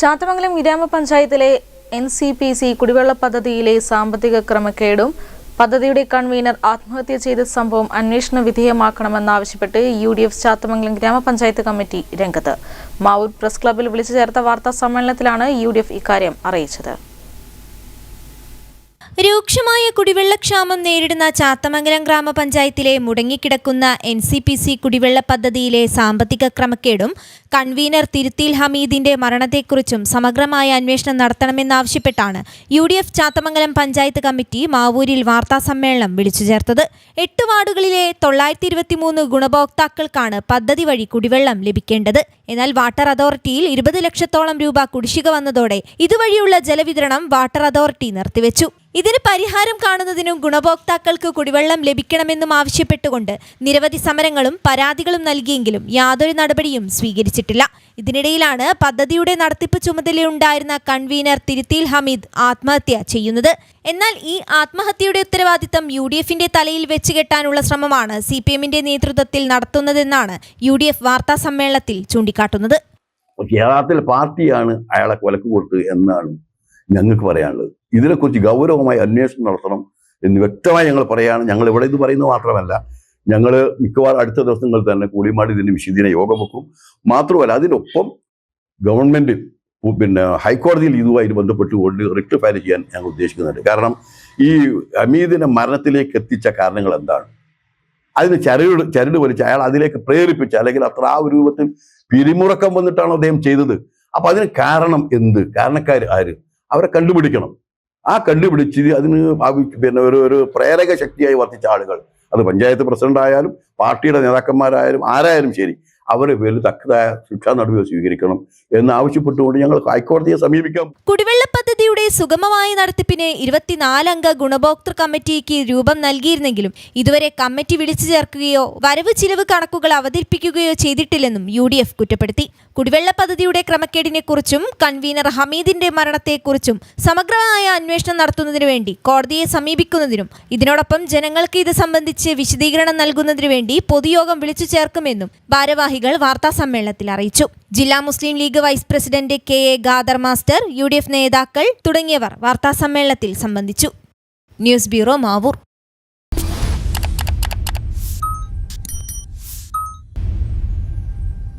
ചാത്തമംഗലം ഗ്രാമപഞ്ചായത്തിലെ N C P C കുടിവെള്ള പദ്ധതിയിലെ സാമ്പത്തിക ക്രമക്കേടും പദ്ധതിയുടെ കൺവീനർ ആത്മഹത്യ ചെയ്ത സംഭവം അന്വേഷണ വിധേയമാക്കണമെന്നാവശ്യപ്പെട്ട് യു ഡി എഫ് ചാത്തമംഗലം ഗ്രാമപഞ്ചായത്ത് കമ്മിറ്റി രംഗത്ത്. മാവൂർ പ്രസ് ക്ലബ്ബിൽ വിളിച്ചു ചേർത്ത വാർത്താ സമ്മേളനത്തിലാണ് യു ഡി എഫ് ഇക്കാര്യം അറിയിച്ചത്. രൂക്ഷമായ കുടിവെള്ളക്ഷാമം നേരിടുന്ന ചാത്തമംഗലം ഗ്രാമപഞ്ചായത്തിലെ മുടങ്ങിക്കിടക്കുന്ന എൻ സി പി സി കുടിവെള്ള പദ്ധതിയിലെ സാമ്പത്തിക ക്രമക്കേടും കൺവീനർ തിരുത്തിയിൽ ഹമീദിന്റെ മരണത്തെക്കുറിച്ചും സമഗ്രമായ അന്വേഷണം നടത്തണമെന്നാവശ്യപ്പെട്ടാണ് U D F Chathamangalam panchayat committee മാവൂരിൽ വാർത്താസമ്മേളനം വിളിച്ചു ചേർത്തത്. എട്ട് വാർഡുകളിലെ തൊള്ളായിരത്തി ഇരുപത്തിമൂന്ന് ഗുണഭോക്താക്കൾക്കാണ് പദ്ധതി വഴി കുടിവെള്ളം ലഭിക്കേണ്ടത്. എന്നാൽ വാട്ടർ അതോറിറ്റിയിൽ ഇരുപത് ലക്ഷത്തോളം രൂപ കുടിശ്ശിക വന്നതോടെ ഇതുവഴിയുള്ള ജലവിതരണം വാട്ടർ അതോറിറ്റി നിർത്തിവെച്ചു. ഇതിന് പരിഹാരം കാണുന്നതിനും ഗുണഭോക്താക്കൾക്ക് കുടിവെള്ളം ലഭിക്കണമെന്നും ആവശ്യപ്പെട്ടുകൊണ്ട് നിരവധി സമരങ്ങളും പരാതികളും നൽകിയെങ്കിലും യാതൊരു നടപടിയും സ്വീകരിച്ചിട്ടില്ല. ഇതിനിടയിലാണ് പദ്ധതിയുടെ നടത്തിപ്പ് ചുമതലയുണ്ടായിരുന്ന കൺവീനർ തിരുത്തിയിൽ ഹമീദ് ആത്മഹത്യ ചെയ്യുന്നത്. എന്നാൽ ഈ ആത്മഹത്യയുടെ ഉത്തരവാദിത്തം യു ഡി എഫിന്റെ തലയിൽ വെച്ച് കെട്ടാനുള്ള ശ്രമമാണ് സി പി എമ്മിന്റെ നേതൃത്വത്തിൽ നടത്തുന്നതെന്നാണ് യു ഡി എഫ് വാർത്താ സമ്മേളനത്തിൽ ചൂണ്ടിക്കാട്ടുന്നത്. യഥാർത്ഥത്തിൽ പാർട്ടിയാണ് അയാളെ കൊലക്ക് കൊടുത്തത് എന്നാണ് ഞങ്ങൾക്ക് പറയാനുള്ളത്. ഇതിനെക്കുറിച്ച് ഗൗരവമായി അന്വേഷണം നടത്തണം എന്ന് വ്യക്തമായി ഞങ്ങൾ പറയാണ് ഞങ്ങൾ ഇവിടെ ഇത് പറയുന്നത് മാത്രമല്ല ഞങ്ങൾ മിക്കവാറും അടുത്ത ദിവസങ്ങളിൽ തന്നെ കൂളിമാടി ഇതിന് വിശദീന യോഗം വെക്കും. മാത്രമല്ല അതിനൊപ്പം ഗവൺമെന്റ് പിന്നെ ഹൈക്കോടതിയിൽ ഇതുമായി ബന്ധപ്പെട്ടുകൊണ്ട് റിട്ട് ഫയൽ ചെയ്യാൻ ഞങ്ങൾ ഉദ്ദേശിക്കുന്നുണ്ട്. കാരണം ഈ അമീദിനെ മരണത്തിലേക്ക് എത്തിച്ച കാരണങ്ങൾ എന്താണ്? അതിന് ചരട് ചരട് വലിച്ച് അയാൾ അതിലേക്ക് പ്രേരിപ്പിച്ച അല്ലെങ്കിൽ അത്ര ആ ഒരു രൂപത്തിൽ പിരിമുറക്കം വന്നിട്ടാണ് അദ്ദേഹം ചെയ്തത്. അപ്പൊ അതിന് കാരണം എന്ത്? കാരണക്കാർ ആര്? അവരെ കണ്ടുപിടിക്കണം. ആ കണ്ടുപിടിച്ച് അതിന് പിന്നെ ഒരു ഒരു പ്രേരക ശക്തിയായി വർത്തിച്ച ആളുകൾ. അത് പഞ്ചായത്ത് പ്രസിഡന്റ് ആയാലും പാർട്ടിയുടെ നേതാക്കന്മാരായാലും ആരായാലും ശരി. അവരെ പേരിൽ തക്കതായ ശിക്ഷാ നടപടികൾ സ്വീകരിക്കണം എന്ന് ആവശ്യപ്പെട്ടുകൊണ്ട് ഞങ്ങൾ ഹൈക്കോടതിയെ സമീപിക്കാം. കുടിവെള്ള പദ്ധതിയുടെ സുഗമമായ നടത്തിപ്പിന് ഇരുപത്തിനാലംഗ ഗുണഭോക്തൃ കമ്മിറ്റിക്ക് രൂപം നൽകിയിരുന്നെങ്കിലും ഇതുവരെ കമ്മിറ്റി വിളിച്ചു ചേർക്കുകയോ വരവ് ചിലവ് കണക്കുകൾ അവതരിപ്പിക്കുകയോ ചെയ്തിട്ടില്ലെന്നും യു ഡി എഫ് കുറ്റപ്പെടുത്തി. കുടിവെള്ള പദ്ധതിയുടെ ക്രമക്കേടിനെക്കുറിച്ചും കൺവീനർ ഹമീദിന്റെ മരണത്തെക്കുറിച്ചും സമഗ്രമായ അന്വേഷണം നടത്തുന്നതിനു വേണ്ടി കോടതിയെ സമീപിക്കുന്നതിനും ഇതിനോടൊപ്പം ജനങ്ങൾക്ക് ഇത് സംബന്ധിച്ച് വിശദീകരണം നൽകുന്നതിനു വേണ്ടി പൊതുയോഗം വിളിച്ചു ചേർക്കുമെന്നും ഭാരവാഹികൾ വാർത്താ സമ്മേളനത്തിൽ അറിയിച്ചു. ജില്ലാ Muslim League vice president K A Gadar master U നേതാക്കൾ തുടങ്ങിയവർ വാർത്താസമ്മേളനത്തിൽ സംബന്ധിച്ചു. News bureau Mavoor.